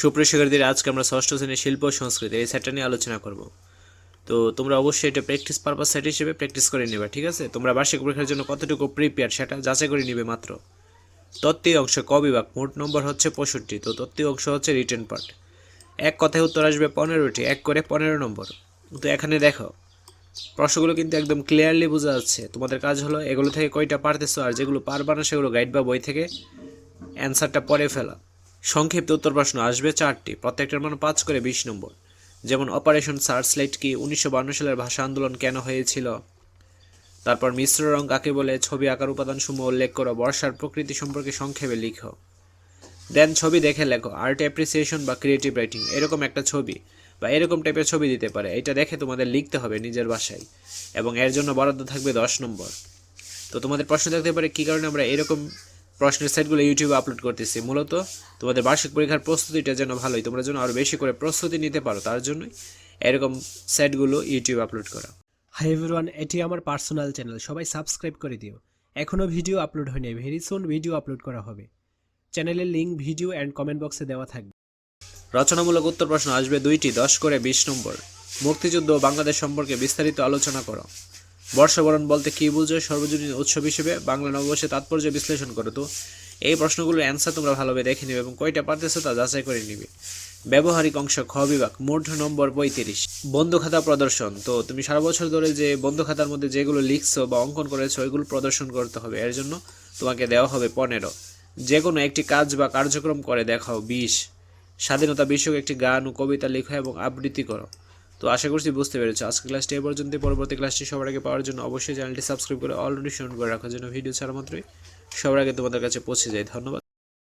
সুপ্রিয় শিক্ষার্থীরা, আজকে আমরা ষষ্ঠ শ্রেণির শিল্প সংস্কৃতি এই সেটটা নিয়ে আলোচনা করব। তো তোমরা অবশ্যই এটা প্র্যাকটিস পারপাস সেট হিসেবে প্র্যাকটিস করে নেবে, ঠিক আছে? তোমরা বার্ষিক পরীক্ষার জন্য কতটুকু প্রিপেয়ার সেটা যাচাই করে নিবে মাত্র। তত্ত্বীয় অংশ ক বিভাগ, মোট নম্বর হচ্ছে পঁয়ষট্টি। তো তত্ত্বীয় অংশ হচ্ছে রিটেন পার্ট এক কথায় উত্তর আসবে পনেরোটি, এক করে পনেরো নম্বর। তো এখানে দেখো, প্রশ্নগুলো কিন্তু একদম ক্লিয়ারলি বোঝা যাচ্ছে। তোমাদের কাজ হলো এগুলো থেকে কয়টা পারতেছো আর যেগুলো পারবা না সেগুলো গাইড বা বই থেকে অ্যান্সারটা পরে ফেলা। সংক্ষিপ্ত উত্তর প্রশ্ন আসবে চারটি। প্রত্যেকটার মান পাঁচ করে বিশ নম্বর। যেমন অপারেশন সার্চলাইট কি উনিশশো সালের ভাষা আন্দোলন কেন হয়েছিল? তারপর, মিশ্র রং কাকে বলে? ছবি আকার উপাদানসমূহ উল্লেখ করো, বর্ষার প্রকৃতি সম্পর্কে সংক্ষেপে লিখো। দেন, ছবি দেখে লেখো আর্ট অ্যাপ্রিসিয়েশন বা ক্রিয়েটিভ রাইটিং এরকম একটা ছবি বা এরকম টাইপের ছবি দিতে পারে। এটা দেখে তোমাদের লিখতে হবে নিজের বাসায় এবং এর জন্য বরাদ্দ থাকবে দশ নম্বর। তো তোমাদের প্রশ্ন থাকতে পারে, কী কারণে আমরা এরকম প্রশ্নের সেটগুলো ইউটিউবে আপলোড করতেছি। মূলত তোমাদের বার্ষিক পরীক্ষার প্রস্তুতিটা যেন ভালোই তোমরা যেন আরও বেশি করে প্রস্তুতি নিতে পারো তার জন্যই এরকম সেটগুলো ইউটিউবে আপলোড করা। হাই এভরিওয়ান এটি আমার পার্সোনাল চ্যানেল সবাই সাবস্ক্রাইব করে দিও। এখনও ভিডিও আপলোড হয়নি ভেরি সুন ভিডিও আপলোড করা হবে। চ্যানেলের লিঙ্ক ভিডিও অ্যান্ড কমেন্ট বক্সে দেওয়া থাকবে। রচনামূলক উত্তর প্রশ্ন আসবে দুইটি দশ করে বিশ নম্বর। মুক্তিযুদ্ধ ও বাংলাদেশ সম্পর্কে বিস্তারিত আলোচনা করো। বর্ষবরণ বলতে কী বুঝো? সর্বজনীন উৎসব হিসেবে বাংলা নববর্ষে তাৎপর্য বিশ্লেষণ করো তো। এই প্রশ্নগুলোর অ্যান্সার তোমরা ভালোভাবে দেখে নেবে এবং কয়টা পারতেছো তা যাচাই করে নিবে। ব্যবহারিক অংশ খ বিভাগ, মোট নম্বর পঁয়ত্রিশ। বন্ধু খাতা প্রদর্শন। তো তুমি সারা বছর ধরে যে বন্ধু খাতার মধ্যে যেগুলো লিখছো বা অঙ্কন করেছ, ওইগুলো প্রদর্শন করতে হবে। এর জন্য তোমাকে দেওয়া হবে পনেরো। যে কোনো একটি কাজ বা কার্যক্রম করে দেখাও। বিশ। স্বাধীনতা বিষয়ক একটি গান ও কবিতা লেখো এবং আবৃত্তি করো। তো আশা করছি বুঝতে পেরেছ। আজকে ক্লাসটি এ পর্যন্ত পরবর্তী ক্লাসটি সবার আগে পাওয়ার জন্য অবশ্যই চ্যানেলটি সাবস্ক্রাইব করে অলরেডি নোটিফিকেশন করে রাখার জন্য ভিডিও ছাড়া মাত্রই সবার আগে তোমাদের কাছে পৌঁছে যায়। ধন্যবাদ।